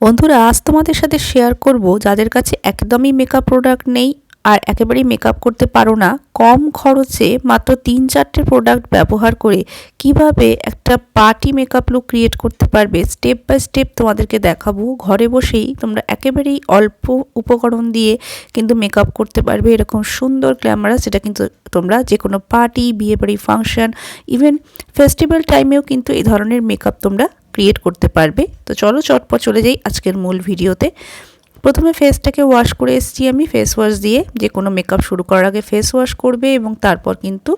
বন্ধুরা, আজ তোমাদের সাথে শেয়ার করব যাদের কাছে একদমই মেকআপ প্রোডাক্ট নেই আর একেবারেই মেকআপ করতে পারো না, কম খরচে মাত্র তিন চারটে প্রোডাক্ট ব্যবহার করে কীভাবে একটা পার্টি মেকআপ লুক ক্রিয়েট করতে পারবে স্টেপ বাই স্টেপ তোমাদেরকে দেখাবো। ঘরে বসেই তোমরা একেবারেই অল্প উপকরণ দিয়ে কিন্তু মেকআপ করতে পারবে, এরকম সুন্দর ক্যামেরা যেটা কিন্তু তোমরা যে কোনো পার্টি বিয়ে বাড়ি ফাংশন ইভেন ফেস্টিভ্যাল টাইমেও কিন্তু এই ধরনের মেকআপ তোমরা ক্রিয়েট করতে পারবে। তো চলো চটপট চলে যাই আজকের মূল ভিডিওতে। প্রথমে ফেসটাকে ওয়াশ করে এসেছি আমি ফেস ওয়াশ দিয়ে যে কোনো মেকআপ শুরু করার আগে ফেস ওয়াশ করবে এবং তারপর কিন্তু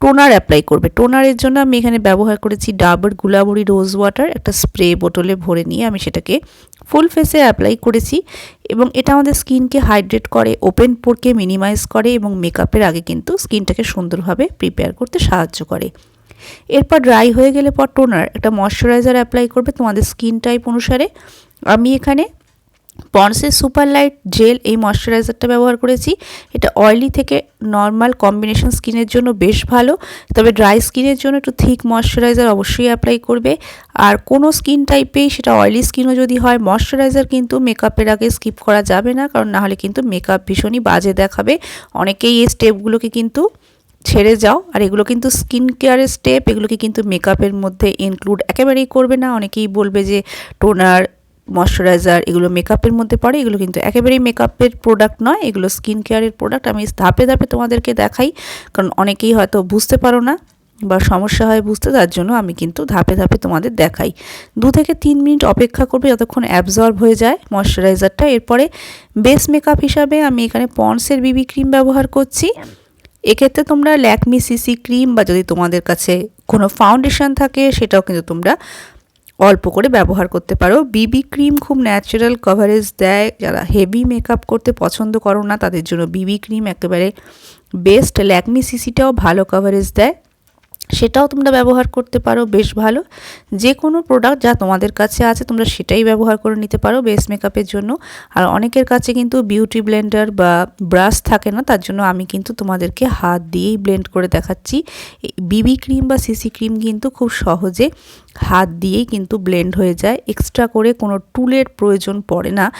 টোনার অ্যাপ্লাই করবে। টোনারের জন্য আমি এখানে ব্যবহার করেছি ডাবর গুলাবরি রোজ ওয়াটার একটা স্প্রে বোতলে ভরে নিয়ে আমি সেটাকে ফুল ফেসে অ্যাপ্লাই করেছি এবং এটা আমাদের স্কিনকে হাইড্রেট করে ওপেন পোরকে মিনিমাইজ করে এবং মেকআপের আগে কিন্তু স্কিনটাকে সুন্দরভাবে প্রিপেয়ার করতে সাহায্য করে। এরপর ড্রাই হয়ে গেলে পর টোনার একটা ময়শ্চারাইজার অ্যাপ্লাই করবে তোমাদের স্কিন টাইপ অনুসারে। আমি এখানে পন্সের সুপার লাইট জেল এই ময়শ্চারাইজারটা ব্যবহার করেছি। এটা অয়েলি থেকে নর্মাল কম্বিনেশন স্কিনের জন্য বেশ ভালো। তবে ড্রাই স্কিনের জন্য একটু থিক ময়শ্চারাইজার অবশ্যই অ্যাপ্লাই করবে। আর কোনো স্কিন টাইপেই সেটা অয়েলি স্কিনও যদি হয় ময়শ্চারাইজার কিন্তু মেকআপের আগে স্কিপ করা যাবে না, কারণ নাহলে কিন্তু মেকআপ ভীষণই বাজে দেখাবে। অনেকেই এই স্টেপগুলোকে কিন্তু ছেড়ে যাও। আর এগুলো কিন্তু স্কিন কেয়ারের স্টেপ এগুলোকে কিন্তু মেকআপের মধ্যে ইনক্লুড একেবারেই করবে না। অনেকেই বলবে যে টোনার ময়শ্চারাইজার এগুলো মেকআপের মধ্যে পড়ে, এগুলো কিন্তু একেবারেই মেকআপের প্রোডাক্ট নয়, এগুলো স্কিন কেয়ারের প্রোডাক্ট আমি ধাপে ধাপে তোমাদেরকে দেখাই, কারণ অনেকেই হয়তো বুঝতে পারো না বা সমস্যা হয় বুঝতে, তার জন্য আমি কিন্তু ধাপে ধাপে তোমাদের দেখাই। দু থেকে তিন মিনিট অপেক্ষা করবে যতক্ষণ অ্যাবজর্ব হয়ে যায় ময়শ্চারাইজারটা এরপরে বেস মেকআপ হিসাবে আমি এখানে পন্সের বিবি ক্রিম ব্যবহার করছি। এক্ষেত্রে তোমরা ল্যাকমি সিসি ক্রিম বা যদি তোমাদের কাছে কোনো ফাউন্ডেশন থাকে, সেটাও কিন্তু তোমরা অল্প করে ব্যবহার করতে পারো। বিবি ক্রিম খুব ন্যাচারাল কভারেজ দেয়। যারা হেভি মেকআপ করতে পছন্দ করো না, তাদের জন্য বিবি ক্রিম একেবারে বেস্ট ল্যাকমি সিসিটাও ভালো কভারেজ দেয়। সেটাও তোমরা ব্যবহার করতে পারো, বেশ ভালো। যে কোনো প্রোডাক্ট যা তোমাদের কাছে আছে, তোমরা সেটাই ব্যবহার করে নিতে পারো বেস মেকআপের জন্য। আর অনেকের কাছে কিন্তু বিউটি ব্লেন্ডার বা ব্রাশ থাকে না, তার জন্য আমি কিন্তু তোমাদেরকে হাত দিয়েই ব্লেন্ড করে দেখাচ্ছি। বিবি ক্রিম বা সিসি ক্রিম কিন্তু খুব সহজে হাত দিয়েই কিন্তু ব্লেন্ড হয়ে যায়। এক্সট্রা করে কোনো টুলের প্রয়োজন পড়ে না।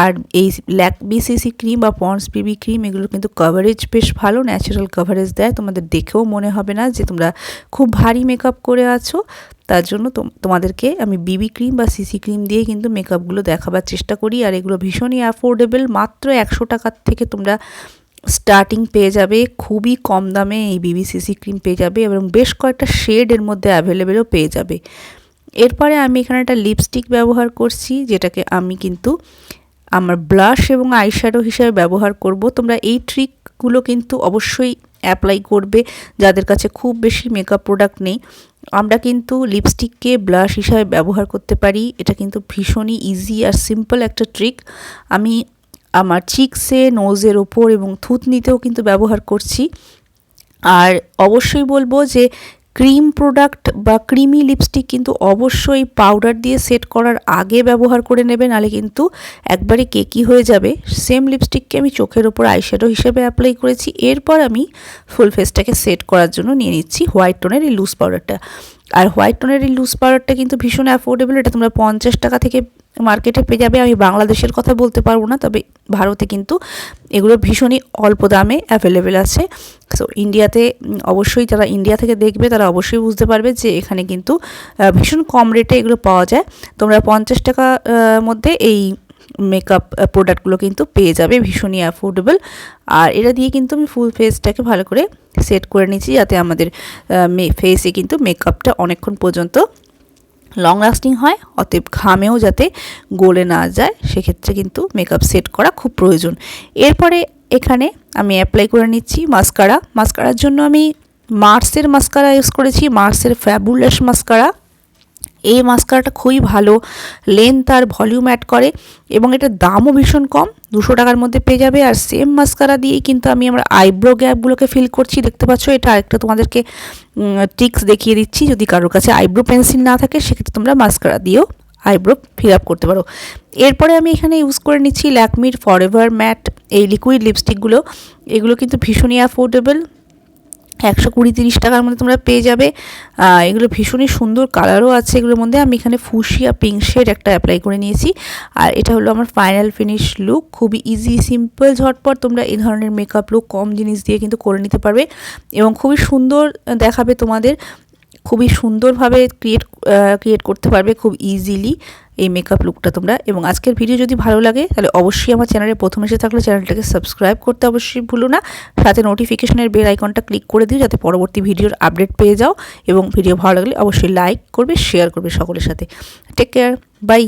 আর এই ল্যাক বিসিসি ক্রিম বা পন্স বিবি ক্রিম এগুলো কিন্তু কভারেজ বেশ ভালো ন্যাচারাল কভারেজ দেয়। তোমাদের দেখেও মনে হবে না যে তোমরা খুব ভারী মেকআপ করে আছো। তার জন্য তোমাদেরকে আমি বিবি ক্রিম বা সিসি ক্রিম দিয়ে কিন্তু মেকআপগুলো দেখাবার চেষ্টা করি। আর এগুলো ভীষণই অ্যাফোর্ডেবল মাত্র একশো টাকার থেকে তোমরা স্টার্টিং পেয়ে যাবে। খুবই কম দামে এই বিবি সিসি ক্রিম পেয়ে যাবে এবং বেশ কয়েকটা শেড এর মধ্যে অ্যাভেলেবেলও পেয়ে যাবে। এরপরে আমি এখানে একটা লিপস্টিক ব্যবহার করছি, যেটাকে আমি কিন্তু আমার ব্লাশ এবং আইশ্যাডো হিসাবে ব্যবহার করব। তোমরা এই ট্রিকগুলো কিন্তু অবশ্যই অ্যাপ্লাই করবে, যাদের কাছে খুব বেশি মেকআপ প্রোডাক্ট নেই। আমরা কিন্তু লিপস্টিককে ব্লাশ হিসাবে ব্যবহার করতে পারি। এটা কিন্তু ভীষণই ইজি আর সিম্পল একটা ট্রিক আমি আমার চিক্সে নোজের ওপর এবং থুতনিতেও কিন্তু ব্যবহার করছি। আর অবশ্যই বলব যে ক্রিম প্রোডাক্ট বা ক্রিমি লিপস্টিক কিন্তু অবশ্যই পাউডার দিয়ে সেট করার আগে ব্যবহার করে নেবে নাহলে কিন্তু একবারে কেকি হয়ে যাবে। সেম লিপস্টিককে আমি চোখের ওপর আইশ্যাডো হিসেবে অ্যাপ্লাই করেছি। এরপর আমি ফুল ফেসটাকে সেট করার জন্য নিয়ে নিচ্ছি হোয়াইট টোনের এই লুজ পাউডারটা। আর হোয়াইট টোনের এই লুজ পাউডারটা কিন্তু ভীষণ অ্যাফোর্ডেবল এটা তোমরা পঞ্চাশ টাকা থেকে মার্কেটে পেয়ে যাবে। আমি বাংলাদেশের কথা বলতে পারব না, তবে ভারতে কিন্তু এগুলো ভীষণই অল্প দামে অ্যাভেলেবেল আছে। সো ইন্ডিয়াতে অবশ্যই যারা ইন্ডিয়া থেকে দেখবে, তারা অবশ্যই বুঝতে পারবে যে এখানে কিন্তু ভীষণ কম রেটে এগুলো পাওয়া যায়। তোমরা পঞ্চাশ টাকা মধ্যে এই মেকআপ প্রোডাক্টগুলো কিন্তু পেয়ে যাবে, ভীষণই অ্যাফোর্ডেবল আর এটা দিয়ে কিন্তু আমি ফুল ফেসটাকে ভালো করে সেট করে নিয়েছি, যাতে আমাদের ফেসে কিন্তু মেকআপটা অনেকক্ষণ পর্যন্ত লং লাস্টিং হয়, অতএব ঘামেও যাতে গলে না যায়, সেক্ষেত্রে কিন্তু মেকআপ সেট করা খুব প্রয়োজন। এরপরে এখানে আমি অ্যাপ্লাই করে নিচ্ছি মাস্কারা মাস্কারার জন্য আমি মার্সের মাস্কারা ইউজ করেছি মার্সের ফ্যাবুলাস মাস্কারা এই মাস্কারাটা খুবই ভালো। লেন্থ আর ভলিউম অ্যাড করে এবং এটার দামও ভীষণ কম, দুশো টাকার মধ্যে পেয়ে যাবে। আর সেম মাস্কারা দিয়েই কিন্তু আমি আমার আইব্রো গ্যাপগুলোকে ফিল করছি। দেখতে পাচ্ছ, এটা আরেকটা তোমাদেরকে টিক্স দেখিয়ে দিচ্ছি। যদি কারোর কাছে আইব্রো পেন্সিল না থাকে, সেক্ষেত্রে তোমরা মাস্কারা দিয়েও আইব্রো ফিল আপ করতে পারো। এরপরে আমি এখানে ইউজ করে নিচ্ছি ল্যাকমির ফরএভার ম্যাট এই লিকুইড লিপস্টিকগুলো এগুলো কিন্তু ভীষণই অ্যাফোর্ডেবল একশো কুড়ি তিরিশ টাকার মধ্যে তোমরা পেয়ে যাবে। এগুলো ভীষণই সুন্দর কালারও আছে এগুলোর মধ্যে। আমি এখানে ফুসিয়া পিঙ্ক শেড একটা অ্যাপ্লাই করে নিয়েছি। আর এটা হলো আমার ফাইনাল ফিনিশ লুক খুবই ইজি সিম্পল ঝটপট তোমরা এই ধরনের মেকআপ লুক কম জিনিস দিয়ে কিন্তু করে নিতে পারবে। এবং খুবই সুন্দর দেখাবে তোমাদের। খুবই সুন্দরভাবে ক্রিয়েট ক্রিয়েট করতে পারবে খুব ইজিলি এই মেকআপ লুকটা তোমরা। এবং আজকের ভিডিও যদি ভালো লাগে, তাহলে অবশ্যই আমার চ্যানেলে প্রথম এসে থাকলে চ্যানেলটাকে সাবস্ক্রাইব করতে অবশ্যই ভুলো না। সাথে নোটিফিকেশনের বেল আইকনটা ক্লিক করে দিও, যাতে পরবর্তী ভিডিওর আপডেট পেয়ে যাও। এবং ভিডিও ভালো লাগলে অবশ্যই লাইক করবে শেয়ার করবে সকলের সাথে। Take care bye